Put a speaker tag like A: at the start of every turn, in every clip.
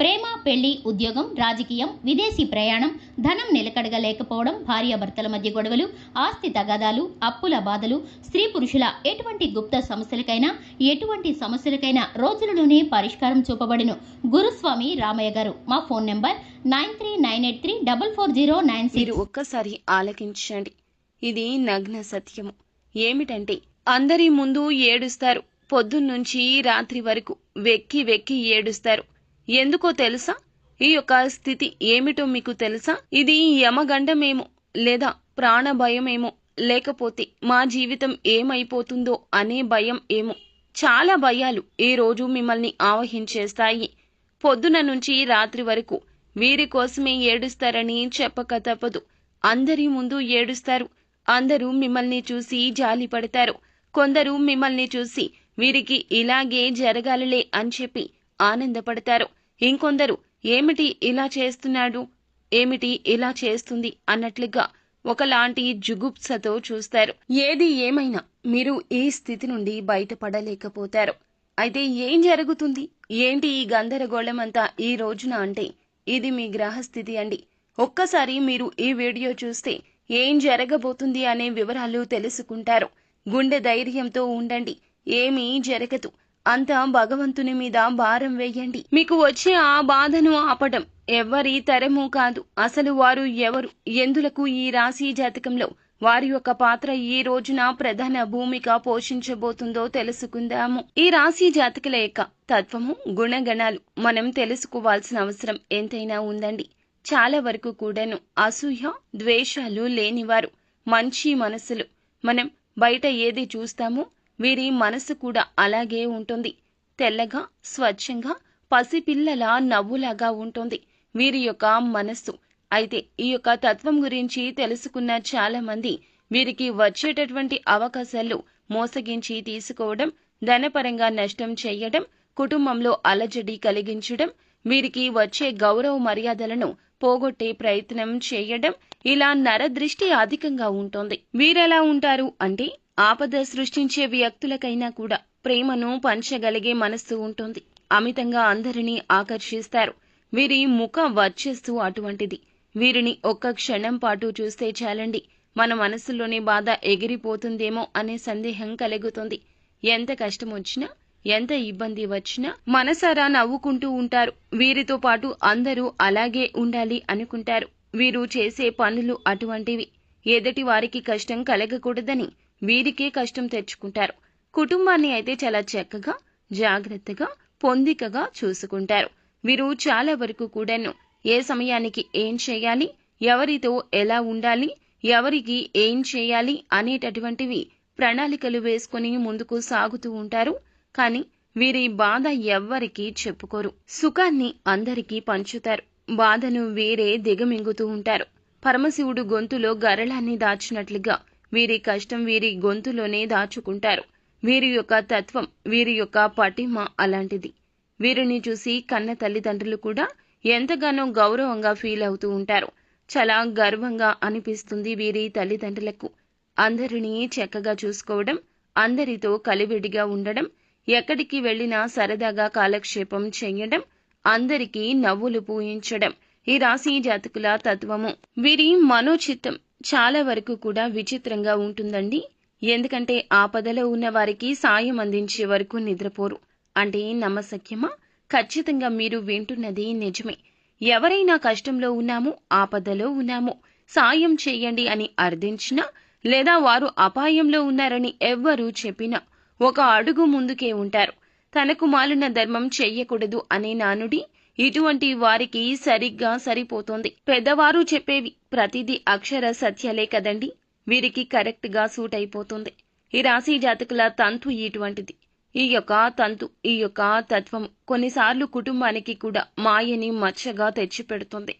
A: ప్రేమ పెళ్ళి ఉద్యోగం రాజకీయం విదేశీ ప్రయాణం ధనం నిలకడగా లేకపోవడం భార్యాభర్తల మధ్య గొడవలు ఆస్తి తగాదాలు అప్పుల బాధలు స్త్రీ పురుషుల ఎటువంటి గుప్త సమస్యలకైనా ఎటువంటి సమస్యలకైనా రోజులలోనే పరిష్కారం చూపబడును. గురుస్వామి రామయ్య గారు మా phone number nine three nine eight three double four zero nine six.
B: ఒక్కసారి ఆలకించండి. ఇది నగ్న సత్యము. ఏమిటంటే అందరి ముందు ఏడుస్తారు. పొద్దున్నుంచి రాత్రి వరకు వెక్కి వెక్కి ఏడుస్తారు. ఎందుకో తెలుసా? ఈ యొక్క స్థితి ఏమిటో మీకు తెలుసా? ఇది యమగండమేమో లేదా ప్రాణ భయమేమో లేకపోతే మా జీవితం ఏమైపోతుందో అనే భయం ఏమో. చాలా భయాలు ఈ రోజు మిమ్మల్ని ఆవహించేస్తాయి. పొద్దున నుంచి రాత్రి వరకు వీరి కోసమే ఏడుస్తారని చెప్పక తప్పదు. అందరి ముందు ఏడుస్తారు. అందరూ మిమ్మల్ని చూసి జాలి పడతారు. కొందరు మిమ్మల్ని చూసి వీరికి ఇలాగే జరగాలలే అని చెప్పి ఆనందపడతారు. ఇంకొందరు ఏమిటి ఇలా చేస్తున్నాడు? ఏమిటి ఇలా చేస్తుంది? అన్నట్లుగా ఒకలాంటి జుగుప్సతో చూస్తారు. ఏది ఏమైనా మీరు ఈ స్థితి నుండి బయటపడలేకపోతారు. అయితే ఏం జరుగుతుంది? ఏంటి ఈ గందరగోళం అంతా ఈ రోజున అంటే? ఇది మీ గ్రహస్థితి అండి. ఒక్కసారి మీరు ఈ వీడియో చూస్తే ఏం జరగబోతుంది అనే వివరాలు తెలుసుకుంటారు. గుండె ధైర్యంతో ఉండండి. ఏమీ జరగదు. అంతా భగవంతుని మీద భారం వేయండి. మీకు వచ్చే ఆ బాధను ఆపటం ఎవ్వరి తరము కాదు. అసలు వారు ఎవరు? ఎందులకు ఈ రాశి జాతకంలో వారి యొక్క పాత్ర ఈ రోజున ప్రధాన భూమిక పోషించబోతుందో తెలుసుకుందాము. ఈ రాశి జాతకుల యొక్క తత్వము గుణగణాలు మనం తెలుసుకోవాల్సిన అవసరం ఎంతైనా ఉందండి. చాలా వరకు కూడాను అసూయ ద్వేషాలు లేనివారు మంచి మనసులు మనం బయట ఏది చూస్తామో వీరి మనసు కూడా అలాగే ఉంటుంది. తెల్లగా స్వచ్ఛంగా పసిపిల్లల నవ్వులాగా ఉంటుంది. వీరి యొక్క మనస్సు. అయితే ఈ యొక్క తత్వం గురించి తెలుసుకున్న చాలా మంది వీరికి వచ్చేటటువంటి అవకాశాలు మోసగించి తీసుకోవడం ధనపరంగా నష్టం చేయడం కుటుంబంలో అలజడి కలిగించడం వీరికి వచ్చే గౌరవ మర్యాదలను పోగొట్టే ప్రయత్నం చేయడం ఇలా నరదృష్టి అధికంగా ఉంటుంది. వీరెలా ఉంటారు అంటే ఆపద సృష్టించే వ్యక్తులకైనా కూడా ప్రేమను పంచగలిగే మనస్సు ఉంటుంది. అమితంగా అందరినీ ఆకర్షిస్తారు. వీరి ముఖ వర్చస్సు అటువంటిది. వీరిని ఒక్క క్షణం పాటు చూస్తే చాలండి. మన మనసులోని బాధ ఎగిరిపోతుందేమో అనే సందేహం కలుగుతుంది. ఎంత కష్టం వచ్చినా ఎంత ఇబ్బంది వచ్చినా మనసారా నవ్వుకుంటూ ఉంటారు. వీరితో పాటు అందరూ అలాగే ఉండాలి అనుకుంటారు. వీరు చేసే పనులు అటువంటివి. ఎదుటి వారికి కష్టం కలగకూడదని వీరికే కష్టం తెచ్చుకుంటారు. కుటుంబాన్ని అయితే చాలా చక్కగా జాగ్రత్తగా పొందికగా చూసుకుంటారు. వీరు చాలా వరకు కూడాను ఏ సమయానికి ఏం చేయాలి ఎవరితో ఎలా ఉండాలి ఎవరికి ఏం చేయాలి అనేటటువంటివి ప్రణాళికలు వేసుకుని ముందుకు సాగుతూ ఉంటారు. కానీ వీరి బాధ ఎవ్వరికీ చెప్పుకోరు. సుఖాన్ని అందరికీ పంచుతారు. బాధను వేరే దిగమింగుతూ ఉంటారు. పరమశివుడు గొంతులో గరళాన్ని దాచినట్లుగా వీరి కష్టం వీరి గొంతులోనే దాచుకుంటారు. వీరి యొక్క తత్వం వీరి యొక్క పటిమ అలాంటిది. వీరిని చూసి కన్న తల్లిదండ్రులు కూడా ఎంతగానో గౌరవంగా ఫీల్ అవుతూ ఉంటారు. చాలా గర్వంగా అనిపిస్తుంది వీరి తల్లిదండ్రులకు. అందరినీ చక్కగా చూసుకోవడం అందరితో కలివిడిగా ఉండడం ఎక్కడికి వెళ్ళినా సరదాగా కాలక్షేపం చెయ్యడం అందరికీ నవ్వులు పూయించడం. ఈ రాశి జాతకుల తత్వము వీరి మనోచిత్తం చాలా వరకు కూడా విచిత్రంగా ఉంటుందండి. ఎందుకంటే ఆపదలో ఉన్న వారికి సాయం అందించే వరకు నిద్రపోరు. అంటే నమ్మసఖ్యమా ఖచ్చితంగా మీరు వింటున్నది నిజమే. ఎవరైనా కష్టంలో ఉన్నాము ఆపదలో ఉన్నాము సాయం చేయండి అని అర్థించినా లేదా వారు అపాయంలో ఉన్నారని ఎవ్వరూ చెప్పినా ఒక అడుగు ముందుకే ఉంటారు. తనకు మాలిన ధర్మం చెయ్యకూడదు అనే నానుడి ఇటువంటి వారికి సరిగ్గా సరిపోతుంది. పెద్దవారు చెప్పేవి ప్రతిదీ అక్షర సత్యాలే కదండి. వీరికి కరెక్ట్గా సూట్ అయిపోతుంది. ఈ రాశి జాతకుల తంతు ఇటువంటిది. ఈ యొక్క తంతు ఈ యొక్క తత్వం కొన్నిసార్లు కుటుంబానికి కూడా మాయని మచ్చగా తెచ్చిపెడుతుంది.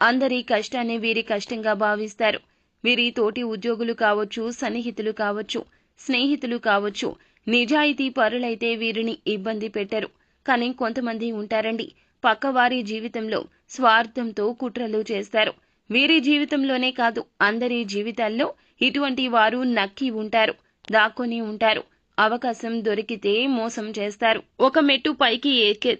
B: అందరి కష్టాన్ని వీరి కష్టంగా భావిస్తారు. వీరి తోటి ఉద్యోగులు కావచ్చు సన్నిహితులు కావచ్చు స్నేహితులు కావచ్చు నిజాయితీ పరులైతే వీరిని ఇబ్బంది పెట్టరు. కానీ కొంతమంది ఉంటారండి. పక్కవారి జీవితంలో స్వార్థంతో కుట్రలు చేస్తారు. వీరి జీవితంలోనే కాదు అందరి జీవితాల్లో ఇటువంటి వారు నక్కి ఉంటారు దాక్కొని ఉంటారు. అవకాశం దొరికితే మోసం చేస్తారు. ఒక మెట్టు పైకి ఎక్కే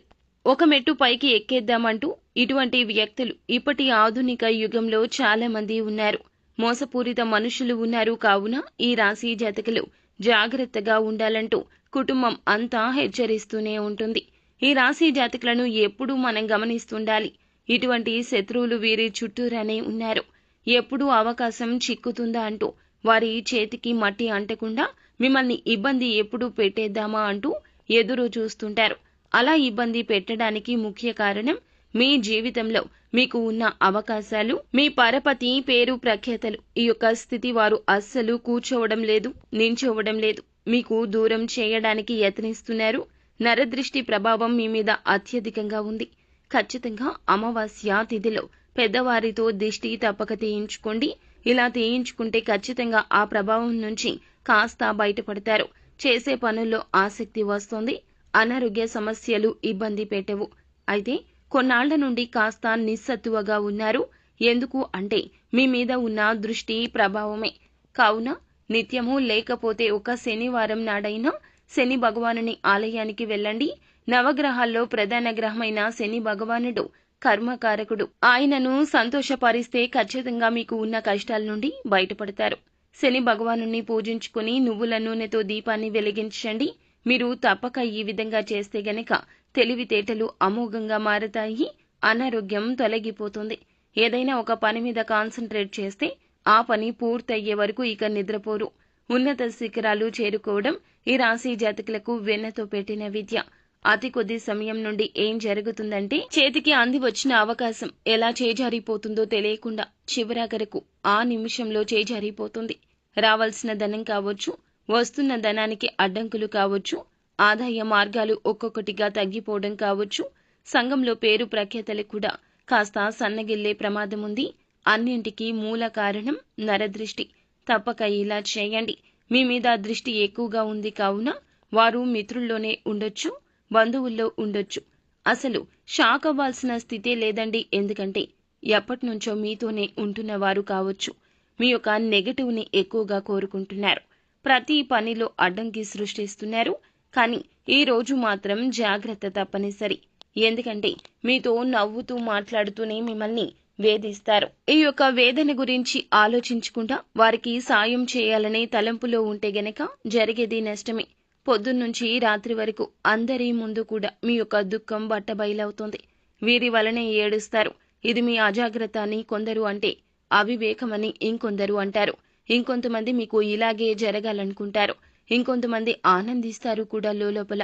B: ఒక మెట్టు పైకి ఎక్కేద్దామంటూ ఇటువంటి వ్యక్తులు ఇప్పటి ఆధునిక యుగంలో చాలా మంది ఉన్నారు. మోసపూరిత మనుషులు ఉన్నారు కావున ఈ రాశి జాతకులు జాగ్రత్తగా ఉండాలంటూ కుటుంబం అంతా హెచ్చరిస్తూనే ఉంటుంది. ఈ రాశి జాతకులను ఎప్పుడూ మనం గమనిస్తుండాలి. ఇటువంటి శత్రువులు వీరి చుట్టూరనే ఉన్నారు. ఎప్పుడు అవకాశం చిక్కుతుందా అంటూ వారి చేతికి మట్టి అంటకుండా మిమ్మల్ని ఇబ్బంది ఎప్పుడు పెట్టేద్దామా అంటూ ఎదురు చూస్తుంటారు. అలా ఇబ్బంది పెట్టడానికి ముఖ్య కారణం మీ జీవితంలో మీకు ఉన్న అవకాశాలు మీ పరపతి పేరు ప్రఖ్యాతలు. ఈ యొక్క స్థితి వారు అస్సలు కూర్చోవడం లేదు నించోవడం లేదు. మీకు దూరం చేయడానికి యత్నిస్తున్నారు. నరదృష్టి ప్రభావం మీ మీద అత్యధికంగా ఉంది. ఖచ్చితంగా అమావాస్య తిథిలో పెద్దవారితో దిష్టి తప్పక తీయించుకోండి. ఇలా తీయించుకుంటే ఖచ్చితంగా ఆ ప్రభావం నుంచి కాస్త బయటపడతారు. చేసే పనుల్లో ఆసక్తి వస్తుంది. అనారోగ్య సమస్యలు ఇబ్బంది పెట్టవు. అయితే కొన్నాళ్ళ నుండి కాస్త నిస్సత్తువగా ఉన్నారు. ఎందుకు అంటే మీ మీద ఉన్న దృష్టి ప్రభావమే. కావున నిత్యము లేకపోతే ఒక శనివారం నాడైనా శని భగవానుని ఆలయానికి వెళ్ళండి. నవగ్రహాల్లో ప్రధాన గ్రహమైన శని భగవానుడు కర్మకారకుడు. ఆయనను సంతోషపరిస్తే ఖచ్చితంగా మీకు ఉన్న కష్టాల నుండి బయటపడతారు. శని భగవాను పూజించుకుని నువ్వుల నూనెతో దీపాన్ని వెలిగించండి. మీరు తప్పక ఈ విధంగా చేస్తే గనక తెలివితేటలు అమోఘంగా మారతాయి అనారోగ్యం తొలగిపోతుంది. ఏదైనా ఒక పని మీద కాన్సన్ట్రేట్ చేస్తే ఆ పని పూర్తయ్యే వరకు ఇక నిద్రపోరు. ఉన్నత శిఖరాలు చేరుకోవడం ఈ రాశి జాతకులకు వెన్నతో పెట్టిన విద్య. అతి కొద్ది సమయం నుండి ఏం జరుగుతుందంటే చేతికి అంది వచ్చిన అవకాశం ఎలా చేజారిపోతుందో తెలియకుండా చివరాఖరకు ఆ నిమిషంలో చేజారిపోతుంది. రావాల్సిన ధనం కావచ్చు వస్తున్న ధనానికి అడ్డంకులు కావచ్చు ఆదాయ మార్గాలు ఒక్కొక్కటిగా తగ్గిపోవడం కావచ్చు సంఘంలో పేరు ప్రఖ్యాతలు కూడా కాస్త సన్నగిల్లే ప్రమాదం ఉంది. అన్నింటికీ మూల కారణం నరదృష్టి. తప్పక ఇలా చేయండి. మీ మీద దృష్టి ఎక్కువగా ఉంది కావున వారు మిత్రుల్లోనే ఉండొచ్చు. బంధువుల్లో ఉండొచ్చు. అసలు షాక్ అవ్వాల్సిన స్థితే లేదండి. ఎందుకంటే ఎప్పటినుంచో మీతోనే ఉంటున్న వారు కావచ్చు. మీ యొక్క నెగటివ్ని ఎక్కువగా కోరుకుంటున్నారు. ప్రతి పనిలో అడ్డంకి సృష్టిస్తున్నారు. కానీ ఈ రోజు మాత్రం జాగ్రత్త తప్పనిసరి. ఎందుకంటే మీతో నవ్వుతూ మాట్లాడుతూనే మిమ్మల్ని వేధిస్తారు. ఈ యొక్క వేదన గురించి ఆలోచించకుండా వారికి సాయం చేయాలనే తలంపులో ఉంటే గనక జరిగేది నష్టమే. పొద్దున్నుంచి రాత్రి వరకు అందరి ముందు కూడా మీ యొక్క దుఃఖం బట్టబయలవుతుంది. వీరి వలనే ఏడుస్తారు. ఇది మీ అజాగ్రత్త అని కొందరు అంటే అవివేకమని ఇంకొందరు అంటారు. ఇంకొంతమంది మీకు ఇలాగే జరగాలనుకుంటారు. ఇంకొంతమంది ఆనందిస్తారు కూడా లోపల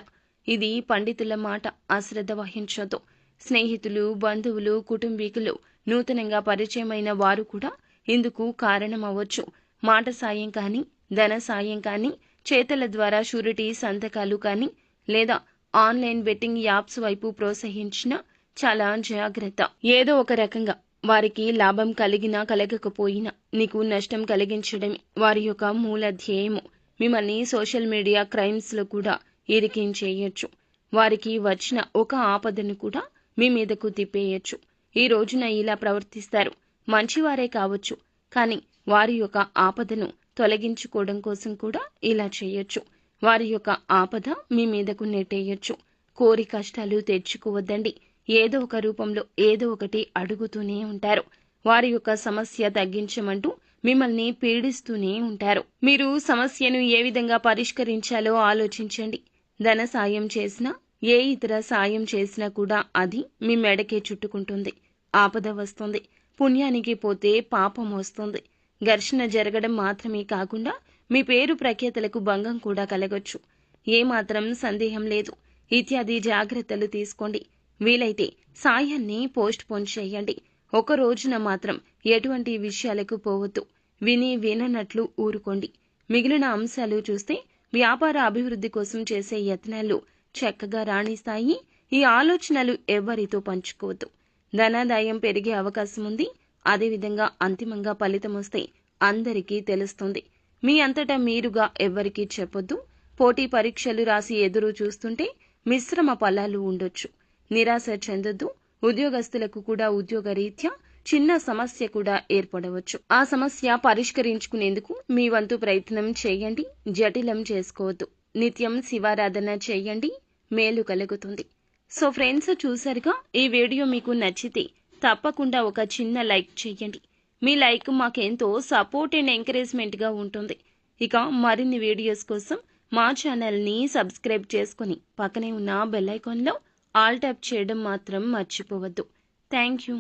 B: ఇది పండితుల మాట అశ్రద్ధ వహించొద్దు స్నేహితులు బంధువులు కుటుంబీకులు నూతనంగా పరిచయమైన వారు కూడా ఇందుకు కారణమవ్వచ్చు. మాట సాయం కానీ ధన సాయం కానీ చేతల ద్వారా షూరిటీ సంతకాలు కానీ లేదా ఆన్లైన్ బెట్టింగ్ యాప్స్ వైపు ప్రోత్సహించిన చాలా జాగ్రత్త. ఏదో ఒక రకంగా వారికి లాభం కలిగినా కలగకపోయినా నీకు నష్టం కలిగించడమే వారి యొక్క మూల ధ్యేయము. మిమ్మల్ని సోషల్ మీడియా క్రైమ్స్లో కూడా ఇరికించేయచ్చు. వారికి వచ్చిన ఒక ఆపదను కూడా మీ మీదకు తిప్పేయచ్చు. ఈ రోజున ఇలా ప్రవర్తిస్తారు. మంచివారే కావచ్చు కానీ వారి యొక్క ఆపదను తొలగించుకోవడం కోసం కూడా ఇలా చేయొచ్చు. వారి యొక్క ఆపద మీ మీదకు నెట్టేయొచ్చు. కోరి కష్టాలు తెచ్చుకోవద్దండి. ఏదో ఒక రూపంలో ఏదో ఒకటి అడుగుతూనే ఉంటారు. వారి యొక్క సమస్య తగ్గించమంటూ మిమ్మల్ని పీడిస్తూనే ఉంటారు. మీరు సమస్యను ఏ విధంగా పరిష్కరించాలో ఆలోచించండి. ధన సాయం చేసినా ఏ ఇతర సాయం చేసినా కూడా అది మీ మెడకే చుట్టుకుంటుంది. ఆపద వస్తుంది. పుణ్యానికి పోతే పాపం వస్తుంది. ఘర్షణ జరగడం మాత్రమే కాకుండా మీ పేరు ప్రఖ్యాతలకు భంగం కూడా కలగొచ్చు. ఏమాత్రం సందేహం లేదు. ఇత్యాది జాగ్రత్తలు తీసుకోండి. వీలైతే సాయాన్ని పోస్ట్ పోన్ చేయండి. ఒక రోజున మాత్రం ఎటువంటి విషయాలకు పోవద్దు. విని విననట్లు ఊరుకోండి. మిగిలిన అంశాలు చూస్తే వ్యాపార అభివృద్ధి కోసం చేసే యత్నాలు చక్కగా రాణిస్తాయి. ఈ ఆలోచనలు ఎవ్వరితో పంచుకోవద్దు. ధనాదాయం పెరిగే అవకాశం ఉంది అదేవిధంగా అంతిమంగా ఫలితం వస్తే అందరికీ తెలుస్తుంది. మీ అంతటా మీరుగా ఎవ్వరికీ చెప్పొద్దు. పోటీ పరీక్షలు రాసి ఎదురు చూస్తుంటే మిశ్రమ ఫలాలు ఉండొచ్చు. నిరాశ చెందొద్దు. ఉద్యోగస్తులకు కూడా ఉద్యోగ రీత్యా చిన్న సమస్య కూడా ఏర్పడవచ్చు. ఆ సమస్య పరిష్కరించుకునేందుకు మీ వంతు ప్రయత్నం చేయండి. జటిలం చేసుకోవద్దు. నిత్యం శివారాధన చేయండి. మేలు కలుగుతుంది. సో ఫ్రెండ్స్ చూసారుగా ఈ వీడియో మీకు నచ్చితే తప్పకుండా ఒక చిన్న లైక్ చేయండి మీ లైక్ మాకెంతో సపోర్ట్ అండ్ ఎంకరేజ్మెంట్గా ఉంటుంది. ఇక మరిన్ని వీడియోస్ కోసం మా ఛానల్ని సబ్స్క్రైబ్ చేసుకుని పక్కనే ఉన్న బెల్ ఐకాన్లో ఆల్ ట్యాప్ చేయడం మాత్రం మర్చిపోవద్దు. Thank you.